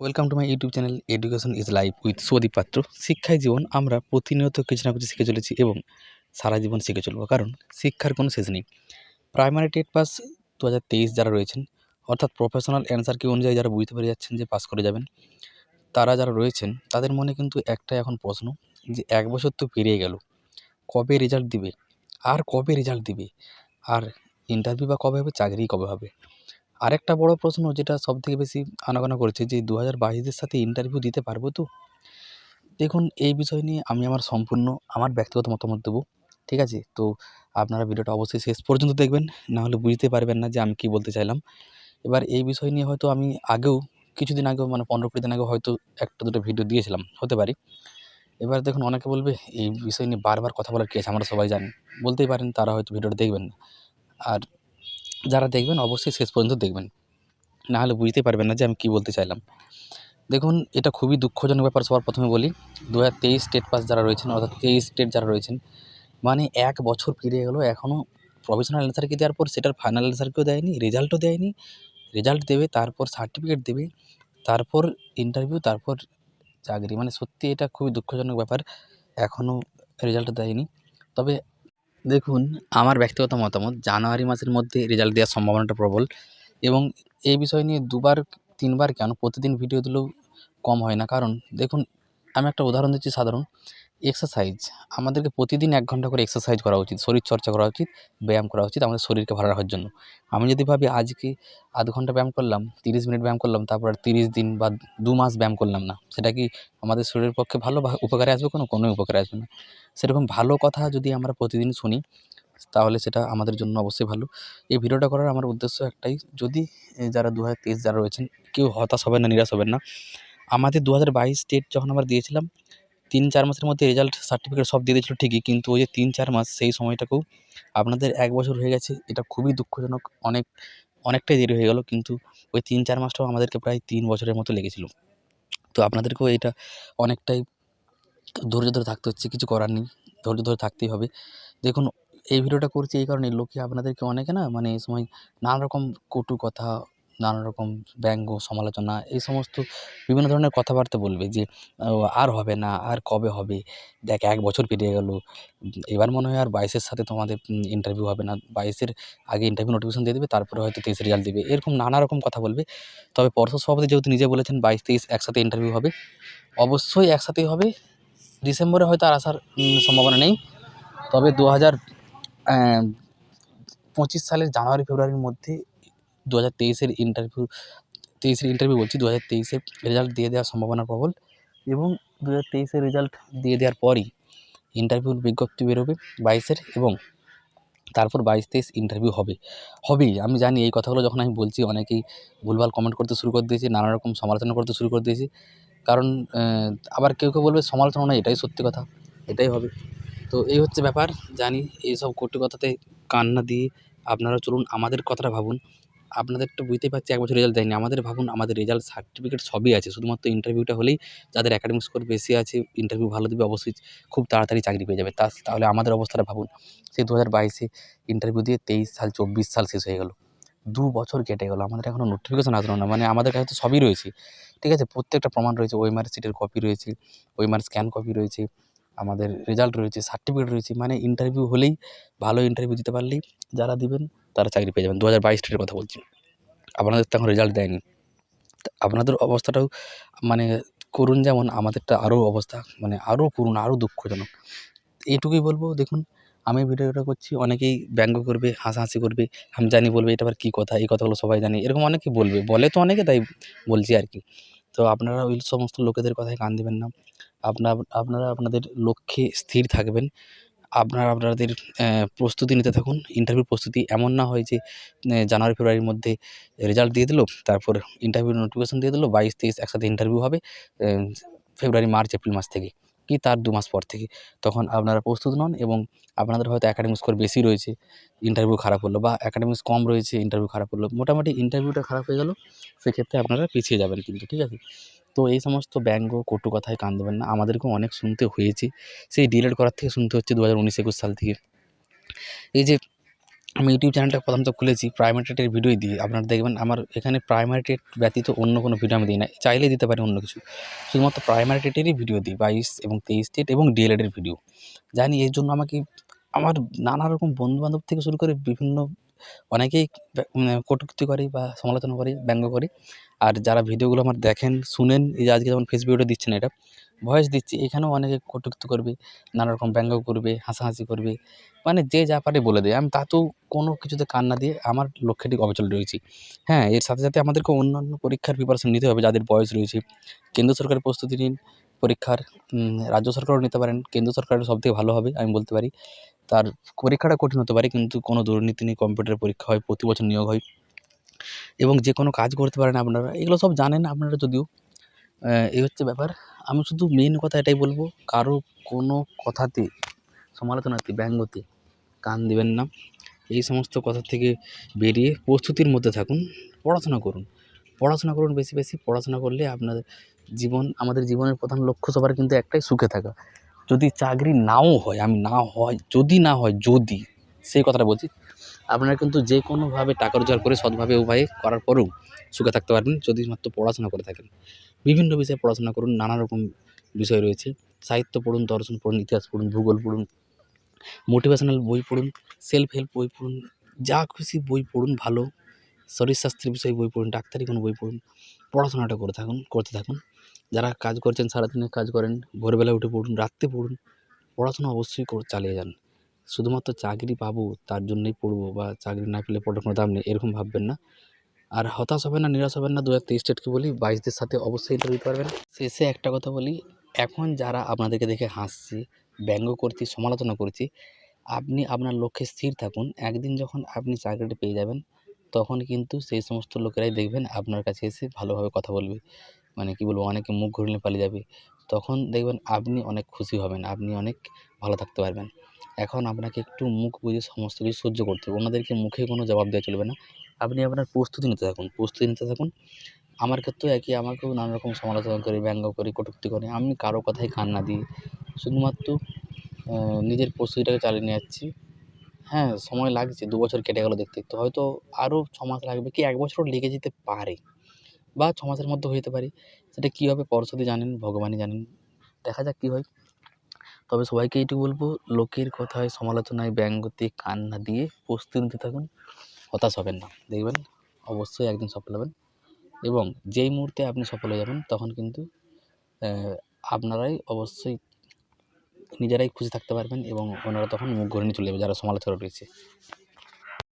Welcome to my YouTube channel education is life with Sudip Patra শিক্ষাই জীবন আমরা প্রতিনিয়ত কিছু না কিছু শিখে চলেছি এবং সারা জীবন শিখে চলবো, কারণ শিক্ষার কোনো শেষ নেই। প্রাইমারি টেট পাস দু হাজার তেইশ যারা রয়েছেন, অর্থাৎ প্রফেশনাল অ্যান্সার কি অনুযায়ী যারা বুঝতে পেরে যাচ্ছেন যে পাস করে যাবেন, তারা যারা রয়েছেন, তাদের মনে কিন্তু একটাই এখন প্রশ্ন যে এক বছর তো পেরিয়ে গেল, কবে রেজাল্ট দিবে, আর কবে রেজাল্ট দিবে, আর ইন্টারভিউ বা কবে হবে, চাকরি কবে হবে? আরেকটা বড় প্রশ্ন যেটা সবথেকে বেশি আনাগোনা করেছে যে দু হাজার সাথে ইন্টারভিউ দিতে পারব তো? দেখুন, এই বিষয় নিয়ে আমি আমার সম্পূর্ণ, আমার ব্যক্তিগত মতামত দেবো, ঠিক আছে? তো আপনারা ভিডিওটা অবশ্যই শেষ পর্যন্ত দেখবেন, নাহলে বুঝতে পারবেন না যে আমি কী বলতে চাইলাম। এবার এই বিষয় নিয়ে হয়তো আমি আগেও, কিছুদিন আগেও মানে পনেরো কুড়ি দিন আগেও হয়তো একটা দুটো ভিডিও দিয়েছিলাম, হতে পারি। এবার দেখুন, অনেকে বলবে, এই বিষয় নিয়ে বারবার কথা বলার কী আছে আমরা সবাই জানি, বলতেই পারেন, তারা হয়তো ভিডিওটা দেখবেন না। আর যারা দেখবেন অবশ্যই শেষ পর্যন্ত দেখবেন। নাহলে বুঝতে পারবেন না যে আমি কী বলতে চাইলাম। দেখুন, এটা খুবই দুঃখজনক ব্যাপার, সবার প্রথমে বলি। দু হাজার তেইশ স্টেট পাস যারা রয়েছেন, অর্থাৎ তেইশ স্টেট যারা রয়েছেন মানে এক বছর পেরিয়ে গেল এখনও প্রফেশনাল অ্যান্সারকে দেওয়ার পর সেটার ফাইনাল অ্যান্সারকেও দেয়নি রেজাল্টও দেয়নি। রেজাল্ট দেবে, তারপর সার্টিফিকেট দেবে, তারপর ইন্টারভিউ তারপর চাকরি। মানে সত্যি এটা খুবই দুঃখজনক ব্যাপার এখনও রেজাল্ট দেয়নি। তবে দেখুন, আমার ব্যক্তিগত মতামত, জানুয়ারি মাসের মধ্যে রেজাল্ট দেওয়ার সম্ভাবনাটা প্রবল এবং এই বিষয় নিয়ে দুবার, তিনবার কেন প্রতিদিন ভিডিও দিলেও কম হয় না। কারণ, দেখুন, আমি একটা উদাহরণ দিচ্ছি সাধারণ। এক্সারসাইজ আমাদেরকে প্রতিদিন এক ঘণ্টা করে এক্সারসাইজ করা উচিত শরীরচর্চা করা উচিত, ব্যায়াম করা উচিত আমাদের শরীরকে ভালো রাখার জন্য। আমি যদি ভাবি আজকে আধ ঘণ্টা ব্যায়াম করলাম, তিরিশ মিনিট ব্যায়াম করলাম, তারপর তিরিশ দিন বা দু মাস ব্যায়াম করলাম না, সেটা কি আমাদের শরীরের পক্ষে ভালো বা উপকারে আসবে কোনো? কোনোই উপকারে আসবে না। সেরকম ভালো কথা যদি আমরা প্রতিদিন শুনি, তাহলে সেটা আমাদের জন্য অবশ্যই ভালো। এই ভিডিওটা করার আমার উদ্দেশ্য একটাই, যদি যারা দু হাজার তেইশ যারা রয়েছেন, কেউ হতাশ হবেন না, নিরাশ হবেন না। আমাদের দু হাজার বাইশ ডেট যখন আমরা দিয়েছিলাম তিন, চার মাসের মধ্যে রেজাল্ট সার্টিফিকেট সব দিয়ে দিয়েছিলো ঠিকই, কিন্তু ওই যে তিন, চার মাস সেই সময়টাকেও আপনাদের এক বছর হয়ে গেছে, এটা খুবই দুঃখজনক, অনেক, অনেকটাই দেরি হয়ে গেল, কিন্তু ওই তিন, চার মাসটাও আমাদেরকে প্রায় তিন বছরের মতো লেগেছিল। তো আপনাদেরকেও এটা অনেকটাই ধৈর্য ধরে থাকতে হচ্ছে, কিছু করার নেই, ধৈর্য ধরে থাকতেই হবে। দেখুন, এই ভিডিওটা করছি এই কারণে লোকে আপনাদেরকে অনেকে না মানে এই সময় নানা রকম কটু কথা নানা রকম ব্যঙ্গ, সমালোচনা, এই সমস্ত বিভিন্ন ধরনের কথাবার্তা বলবে যে আর হবে না, আর কবে হবে? দেখ, এক বছর পেরিয়ে গেল। এবার মনে হয় আর বাইশের সাথে তোমাদের ইন্টারভিউ হবে না। বাইশের আগে ইন্টারভিউ নোটিফিকেশন দিয়ে দেবে, তারপরে হয়তো তেইশে রেজাল্ট দেবে। এরকম নানা রকম কথা বলবে। তবে পর্ষদ সভাপতি যেহেতু নিজে বলেছেন বাইশ, তেইশ একসাথে ইন্টারভিউ হবে, অবশ্যই একসাথেই হবে। ডিসেম্বরে হয়তো আর আসার সম্ভাবনা নেই। তবে দু হাজার পঁচিশ সালের জানুয়ারি, ফেব্রুয়ারির মধ্যে দু হাজার তেইশের ইন্টারভিউ তেইশের ইন্টারভিউ বলছি দু হাজার তেইশের রেজাল্ট দিয়ে দেওয়ার সম্ভাবনা প্রবল এবং দু হাজার তেইশের রেজাল্ট দিয়ে দেওয়ার পরই ইন্টারভিউর বিজ্ঞপ্তি বেরোবে বাইশের এবং তারপর বাইশ তেইশ ইন্টারভিউ হবে। হবেই, আমি জানি এই কথাগুলো যখন আমি বলছি অনেকেই ভুলভাল কমেন্ট করতে শুরু করে দিয়েছে, নানা রকম সমালোচনা করতে শুরু করে দিয়েছে, কারণ আবার কেউ কেউ বলবে সমালোচনা নয়, এটাই সত্যি কথা, এটাই হবে। তো এই হচ্ছে ব্যাপার, জানি এইসব কটু কথাতে কান্না দিয়ে আপনারা চলুন আমাদের কথাটা ভাবুন। আপনাদের তো বুঝতেই পারছি এক বছর রেজাল্ট দেয়নি। আমাদের ভাবুন, আমাদের রেজাল্ট সার্টিফিকেট সবই আছে। শুধুমাত্র ইন্টারভিউটা হলেই যাদের অ্যাকাডেমিক স্কোর বেশি আছে ইন্টারভিউ ভালো দেবে, অবশ্যই খুব তাড়াতাড়ি চাকরি পেয়ে যাবে। তা তাহলে আমাদের অবস্থাটা ভাবুন, সেই দু হাজার বাইশে ইন্টারভিউ দিয়ে তেইশ সাল, চব্বিশ সাল শেষ হয়ে গেল। দু বছর কেটে গেলো, আমাদের এখনও নোটিফিকেশন আসলো না। মানে আমাদের কাছে তো সবই রয়েছে। ঠিক আছে, প্রত্যেকটা প্রমাণ রয়েছে, ওএমআর সিটের কপি রয়েছে, ওএমআর স্ক্যান কপি রয়েছে, আমাদের রেজাল্ট রয়েছে সার্টিফিকেট রয়েছে। মানে ইন্টারভিউ হলেই ভালো ইন্টারভিউ দিতে পারলেই যারা দিবেন তারা চাকরি পেয়ে যাবেন। দু হাজার বাইশ কথা বলছি। আপনাদের তো এখন রেজাল্ট দেয়নি। আপনাদের অবস্থাটাও মানে করুন যেমন, আমাদেরটা আরও অবস্থা মানে আরও করুন, আরও দুঃখজনক। এইটুকুই বলব, দেখুন, আমি ভিডিওটা করছি, অনেকেই ব্যঙ্গ করবে, হাসাহাসি করবে, আমি জানি বলবে এটা আবার কী কথা, এই কথাগুলো সবাই জানে, এরকম অনেকে বলবে, বলে তো অনেকে তাই বলছি আর কি। তো আপনারা ওই সমস্ত লোকেদের কথায় কান দেবেন না। আপনার, আপনারা আপনাদের লক্ষ্যে স্থির থাকবেন। আপনারা আপনাদের প্রস্তুতি নিতে থাকুন। ইন্টারভিউর প্রস্তুতি এমন না হয় যে জানুয়ারি, ফেব্রুয়ারির মধ্যে রেজাল্ট দিয়ে দিল, তারপর ইন্টারভিউর নোটিফিকেশন দিয়ে দিল, বাইশ, তেইশ একসাথে ইন্টারভিউ হবে ফেব্রুয়ারি, মার্চ, এপ্রিল মাস থেকে, কি তার দু মাস পর থেকে। তখন আপনারা প্রস্তুত নন এবং আপনাদের হয়তো অ্যাকাডেমিক স্কোর বেশি রয়েছে ইন্টারভিউ খারাপ হলো বা অ্যাকাডেমিক্স কম রয়েছে ইন্টারভিউ খারাপ হলো, মোটামুটি ইন্টারভিউটা খারাপ হয়ে গেল, সেক্ষেত্রে আপনারা পিছিয়ে যাবেন কিন্তু, ঠিক আছে? তো এই সমস্ত ব্যঙ্গ, কটু কথায় কান দেবেন না। আমাদেরকেও অনেক শুনতে হয়েছে। সেই ডিএলএড করার থেকে শুনতে হচ্ছে দু হাজার উনিশ একুশ সাল থেকে। এই যে আমি ইউটিউব চ্যানেলটা প্রথমত খুলেছি প্রাইমারি টেটের দিই আপনারা দেখবেন আমার এখানে প্রাইমারি টেট ব্যতীত অন্য কোনো ভিডিও আমি দিই না। চাইলেই দিতে পারি অন্য কিছু। শুধুমাত্র প্রাইমারি টেটেরই ভিডিও দিই, বাইশ এবং তেইশ টেট এবং ডিএলএডের ভিডিও জানি এর জন্য আমাকে, আমার নানা রকম বন্ধুবান্ধব থেকে শুরু করে বিভিন্ন অনেকেই মানে কটূক্তি করে বা সমালোচনা করি, ব্যঙ্গ করি। আর যারা ভিডিওগুলো আমার দেখেন, শুনেন, এই যে আজকে যেমন ফেস দিচ্ছেন দিচ্ছি এটা ভয়েস দিচ্ছি। এখানেও অনেকে কটূক্তি করবে নানা রকম ব্যঙ্গ করবে, হাসাহাসি করবে। মানে যে যা পারে বলে দেয়। আমি তাতেও কোনো কিছুতে কান না দিয়ে আমার লক্ষ্যে ঠিক অবিচল রয়েছি। হ্যাঁ এর সাথে সাথে আমাদেরকে অন্যান্য পরীক্ষার প্রিপারেশন নিতে হবে যাদের বয়স রয়েছে। কেন্দ্র সরকারের প্রস্তুতি নিন, পরীক্ষার রাজ্য সরকারও নিতে পারেন। কেন্দ্র সরকারের সবথেকে ভালো হবে, আমি বলতে পারি। তার পরীক্ষাটা কঠিন হতে পারে, কিন্তু কোনো দুর্নীতি নেই কম্পিউটার পরীক্ষা হয়, প্রতি বছর নিয়োগ হয়। এবং যে কোনো কাজ করতে পারেন আপনারা। এগুলো সব জানেন আপনারা যদিও। এই হচ্ছে ব্যাপার। আমি শুধু মেন কথা এটাই বলব, কারও কোনো কথাতে, সমালোচনাতে, ব্যঙ্গতে কান দিবেন না। এই সমস্ত কথা থেকে বেরিয়ে প্রস্তুতির মধ্যে থাকুন, পড়াশোনা করুন। পড়াশোনা করুন বেশি বেশি, পড়াশোনা করলে আপনার জীবন, আমাদের জীবনের প্রধান লক্ষ্য সবার কিন্তু একটাই, সুখে থাকা। যদি চাকরি নাও হয়, আমি না হয়, যদি না হয়, যদি, সেই কথাটা বলছি, আপনারা কিন্তু যে কোনোভাবে টাকা রোজগার করে সৎভাবে উপায়ে করার পরেও সুখে থাকতে পারবেন, যদি মাত্র পড়াশোনা করে থাকেন। বিভিন্ন বিষয়ে পড়াশোনা করুন, নানা রকম বিষয় রয়েছে। সাহিত্য পড়ুন, দর্শন পড়ুন, ইতিহাস পড়ুন, ভূগোল পড়ুন মোটিভেশনাল বই পড়ুন সেলফ হেল্প বই পড়ুন, যা খুশি বই পড়ুন, ভালো শরীরস্বাস্থ্যের বিষয়ে বই পড়ুন, ডাক্তারি কোনো বই পড়ুন, পড়াশোনাটা করে থাকুন, করতে থাকুন। যারা কাজ করছেন, সারাদিনে কাজ করেন, ভোরবেলা উঠে পড়ুন, রাত্রে পড়ুন, পড়াশোনা অবশ্যই চালিয়ে যান। শুধুমাত্র চাকরি পাবো, তার জন্যই পড়ব বা চাকরি না পেলে পড়ার কোনো দাম নেই, এরকম ভাববেন না। আর হতাশ হবেন না, নিরাশ হবেন না দু হাজার বলি, বাইশদের সাথে অবশ্যই এটা দিতে পারবেন শেষে একটা কথা বলি, এখন যারা আপনাদেরকে দেখে হাসছে, ব্যঙ্গ করছি, সমালোচনা করছি, আপনি আপনার লক্ষ্যে স্থির থাকুন। একদিন যখন আপনি চাকরিটা পেয়ে যাবেন, তখন কিন্তু সেই সমস্ত লোকেরাই দেখবেন আপনার কাছে এসে ভালোভাবে কথা বলবে। মানে কী বলব, অনেকে মুখ ঘুরলে পালিয়ে যাবে। তখন দেখবেন আপনি অনেক খুশি হবেন, আপনি অনেক ভালো থাকতে পারবেন। এখন আপনাকে একটু মুখ বুঝে সমস্ত কিছু সহ্য করতে হবে। ওনাদেরকে মুখে কোনো জবাব দেওয়া চলবে না। আপনি আপনার প্রস্তুতি নিতে থাকুন, প্রস্তুতি নিতে থাকুন। আমার ক্ষেত্রেও একই আমাকেও নানা রকম সমালোচনা করে, ব্যঙ্গ করে, কটূক্তি করে। আমি কারও কথায় কান না দিই। শুধুমাত্র নিজের প্রস্তুতিটাকে চালিয়ে নিয়ে যাচ্ছি। হ্যাঁ সময় লাগছে, দু বছর কেটে গেলো দেখতে। দেখতে হয়তো আরও ছ মাস লাগবে কি, এক বছরও লেগে যেতে পারে বা ছ মাসের মধ্যে হতে পারে। সেটা কী হবে পরশুদি জানেন, ভগবানই জানেন। দেখা যাক কী হয়। তবে সবাইকে এইটুকু বলব, লোকের কথায় সমালোচনায় ব্যঙ্গতে কান না দিয়ে প্রস্তুতি নিতে থাকুন। হতাশ হবেন না। দেখবেন, অবশ্যই একদিন সফল হবেন এবং যেই মুহূর্তে আপনি সফল হয়ে যাবেন, তখন কিন্তু আপনারাই অবশ্যই নিজেরাই খুশি থাকতে পারবেন এবং ওনারা তখন মুখ ঘুরে নিয়ে চলে যাবে, যারা সমালোচনা রয়েছে।